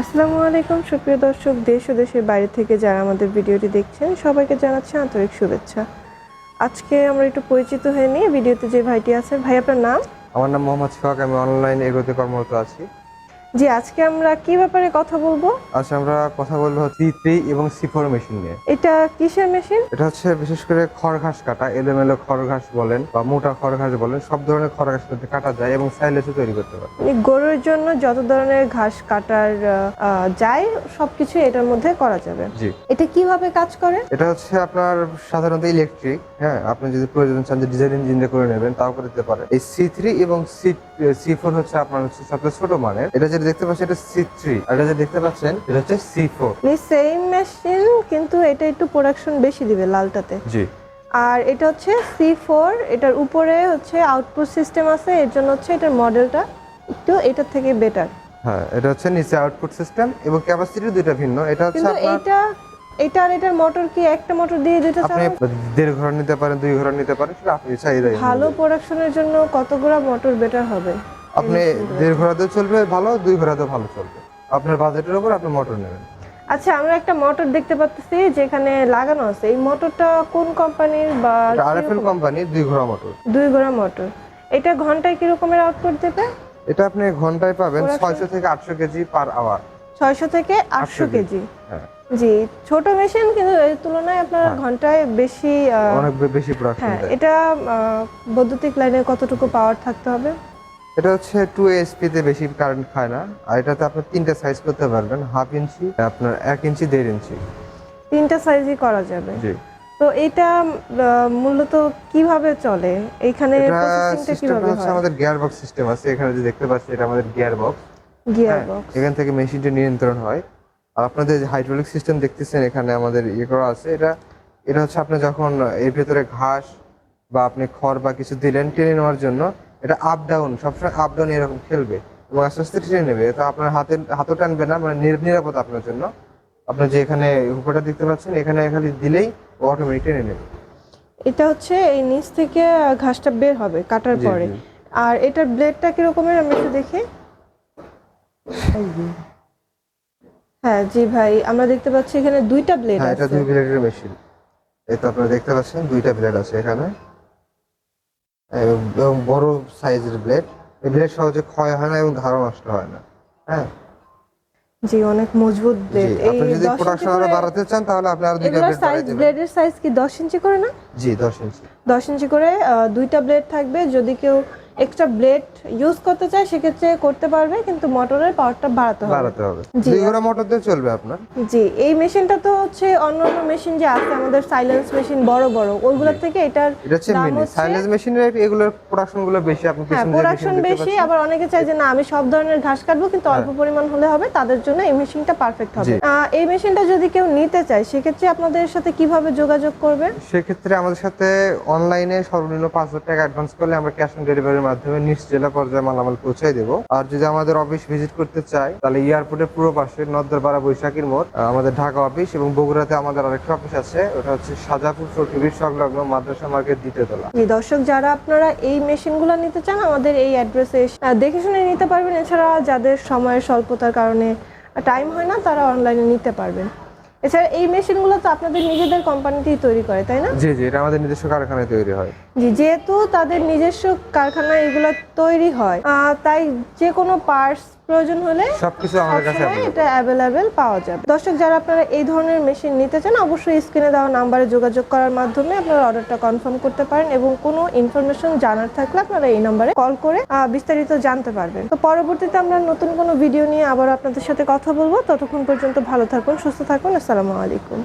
আসসালামু আলাইকুম, সুপ্রিয় দর্শক, দেশ ও দেশের বাইরে থেকে যারা আমাদের ভিডিওটি দেখছেন, সবাইকে জানাচ্ছি আন্তরিক শুভেচ্ছা। আজকে আমরা একটু পরিচিত হয়ে নিই ভিডিওতে যে ভাইটি আছে ভাই, আপনার নাম? আমার নাম মোহাম্মদ সোহাগ, আমি অনলাইন এগোতে কর্মরত আছি। জি আজকে আমরা কি ব্যাপারে কথা বলব? আজ আমরা কথা বলব সি থ্রি এবং সি ফোর মেশিন নিয়ে। এটা কিসের মেশিন? এটা হচ্ছে বিশেষ করে খড় ঘাস কাটা এলোমেলো খড় ঘাস বলেন বা মোটা খড় ঘাস বলেন সব ধরনের খড় ঘাস কাটা যায় এবং সাইলেসও তৈরি করতে পারে। মানে গরুর জন্য যত ধরনের ঘাস কাটার যায় সবকিছু এটার মধ্যে করা যাবে। জি। এটা কীভাবে কাজ করে? এটা হচ্ছে আপনার সাধারণত ইলেকট্রিক হ্যাঁ আপনি যদি প্রয়োজন চান যে ডিজাইন ইঞ্জিন করে নেবেন তাও করে দিতে পারে এই সি থ্রি এবং সি সি ফোর হচ্ছে আপনার হচ্ছে সবচেয়ে ছোট মানের। এটা যেটা দেখতে পাচ্ছেন এটা সি থ্রি আর এটা যেটা দেখতে পাচ্ছেন এটা হচ্ছে সি ফোর সেম মেশিন কিন্তু এটা একটু প্রোডাকশন বেশি দিবে লালটাতে। জি। আর এটা হচ্ছে সি ফোর এটার উপরে হচ্ছে আউটপুট সিস্টেম আছে এর জন্য হচ্ছে এটার মডেলটা একটু এটার থেকে বেটার হ্যাঁ এটা হচ্ছে নিচে আউটপুট সিস্টেম এবং ক্যাপাসিটি দুইটা ভিন্ন। এটা হচ্ছে কিন্তু আপনার এইটা এটা আর এটার মোটর কি একটা মোটর দিয়ে দুইটা আপনি চালানো দেড় ঘর নিতে পারেন দুই ঘর নিতে পারেন সেটা আপনি চাহিদা ভালো প্রোডাকশনের জন্য কতগুলো মোটর বেটার হবে? আপনি দেড় ঘোড়াতেও চলবে ভালো দুই ঘোড়াতেও ভালো চলবে। আপনার বাজেটের উপর আপনি মোটর নেবেন। আচ্ছা আমরা একটা মোটর দেখতে পাচ্ছি যেখানে লাগানো আছে। এই মোটরটা কোন কোম্পানির বা আরএফএল কোম্পানি দুই ঘোড়া মোটর দুই ঘোড়া মোটর এটা ঘন্টায় কি রকমের আউটপুট দেবে? এটা আপনি ঘন্টায় পাবেন Production? ছয়শো থেকে আটশো কেজি পার আওয়ার ছয়শো থেকে আটশো 800 কেজি হ্যাঁ। জি ছোট মেশিন কিন্তু এর তুলনায় আপনার হ্যাঁ। ঘন্টায় বেশি অনেক বেশি প্রোডাকশন হ্যাঁ এটা বৈদ্যুতিক লাইনে কতটুকু পাওয়ার থাকতে হবে? এটা হচ্ছে টু এসপি তে বেশি কারেন্ট খায় না। আর এটাতে আপনি তিনটা সাইজ করতে পারবেন হাফ ইঞ্চি আপনার এক ইঞ্চি দেড় ইঞ্চি। তিনটা সাইজই করা যাবে। জি। তো এটা মূলত কীভাবে চলে? এইখানে এটা প্রসেসিংটা কীভাবে হয়? আমাদের গিয়ার বক্স সিস্টেম আছে। এখানে যে দেখতে পাচ্ছি এটা আমাদের গিয়ার বক্স গিয়ার বক্স এখান থেকে মেশিনটা নিয়ন্ত্রণ হয়। আর আপনাদের যে হাইড্রোলিক সিস্টেম দেখতেছেন এখানে আমাদের ইয়ে করা আছে। এটা এটা হচ্ছে আপনি যখন এর ভেতরে ঘাস বা আপনি খড় বা কিছু দিলেন টেনে নেওয়ার জন্য এটা আপ ডাউন সবসময় আপ ডাউন এরকম খেলবে। এবং আস্তে আস্তে টেনে নেবে। তো আপনার হাতে হাতও টানবে না মানে নিরাপদ আপনার জন্য। আপনার যে এখানে হুকোটা দেখতে পাচ্ছেন এখানে খালি দিলেই ও অটোমেটিক টেনে নেবে। এটা হচ্ছে এই নিচ থেকে ঘাসটা বের হবে কাটার পরে। আর এটার ব্লেডটা কি রকমের আমি একটু দেখি। হ্যাঁ জি ভাই আমরা দেখতে পাচ্ছি এখানে দুইটা ব্লেড হ্যাঁ এটা দুই ব্লেডের মেশিন এটা আপনারা দেখতে পাচ্ছেন দুইটা ব্লেড আছে এখানে। এবং বড় সাইজের ব্লেড এই ব্লেড সহজে ক্ষয় হয় না এবং ধারণ নষ্ট হয় না। হ্যাঁ? জি অনেক মজবুত ব্লেড এই আপনি যদি 10 প্রোডাকশন আরও বাড়াতে চান তাহলে আপনি আরও দুইটা ব্লেড সাইজ ব্লেডের সাইজ কি? দশ ইঞ্চি করে না? জি 10 ইঞ্চি। দশ ইঞ্চি করে দুইটা ব্লেড থাকবে। যদি কেউ এক্সট্রা ব্লেড ইউজ করতে চায় সেক্ষেত্রে করতে পারবে কিন্তু মোটরের পাওয়ারটা বাড়াতে হবে। বাড়াতে হবে। জি, দুই ঘোড়া মোটর দিয়ে চলবে আপনার? জি এই মেশিনটা তো হচ্ছে অন্য অন্য মেশিন যে আছে আমাদের সাইলেন্স মেশিন বড় বড় ওইগুলোর থেকে এটার এটা হচ্ছে মিনি সাইলেন্স মেশিনের এগুলোর প্রোডাকশনগুলো বেশি আপনি হ্যাঁ প্রোডাকশন বেশি আবার অনেকে চায় যে না আমি সব ধরনের ঘাস কাটবো কিন্তু অল্প হ্যাঁ। পরিমাণ হলে হবে তাদের জন্য এই মেশিনটা পারফেক্ট হবে। এই মেশিনটা যদি কেউ নিতে চায় সেক্ষেত্রে আপনাদের সাথে কীভাবে যোগাযোগ করবে? সেক্ষেত্রে আমাদের সাথে অনলাইনে সর্বনিম্ন পাঁচ হাজার টাকা অ্যাডভান্স করলে আমরা ক্যাশ অন ডেলিভারির মাধ্যমে নিজ জেলা পর্যায়ে মালামাল পৌঁছাই দেবো। আর যদি আমাদের অফিস ভিজিট করতে চাই তাহলে এয়ারপোর্টের পুরো পাশে নদ্দরপাড়া বৈশাখীর মোড় আমাদের ঢাকা অফিস এবং বগুড়াতে আমাদের আরেকটা অফিস আছে, ওটা হচ্ছে সাজাপুর চৌধুরীর সংলগ্ন মাদ্রাসা মার্কেট দ্বিতীয় তলা। দর্শক, যারা আপনারা এই মেশিনগুলো নিতে চান, আমাদের এই অ্যাড্রেসে দেখে শুনে নিতে পারবেন। এছাড়া যাদের সময়ের স্বল্পতার কারণে টাইম হয় না, তারা অনলাইনে নিতে পারবেন। এছাড়া এই মেশিনগুলো তো আপনাদের নিজেদের কোম্পানিতেই তৈরি করে তাই না? জি জি এটা আমাদের নিজস্ব কারখানায় তৈরি হয়। জি যেহেতু তাদের নিজস্ব কারখানায় এগুলো তৈরি হয় তাই যে কোনো পার্টস প্রয়োজন হলে সবকিছু আমাদের কাছে এটা অ্যাভেলেবেল পাওয়া যাবে। দর্শক যারা আপনারা এই ধরনের মেশিন নিতে চান অবশ্যই স্ক্রিনে দেওয়া নাম্বারে যোগাযোগ করার মাধ্যমে আপনারা অর্ডারটা কনফার্ম করতে পারেন এবং কোনো ইনফরমেশন জানার থাকলে আপনারা এই নম্বরে কল করে বিস্তারিত জানতে পারবেন। তো পরবর্তীতে আমরা নতুন কোনো ভিডিও নিয়ে আবার আপনাদের সাথে কথা বলব। ততক্ষণ পর্যন্ত ভালো থাকুন সুস্থ থাকুন। আসসালামু আলাইকুম।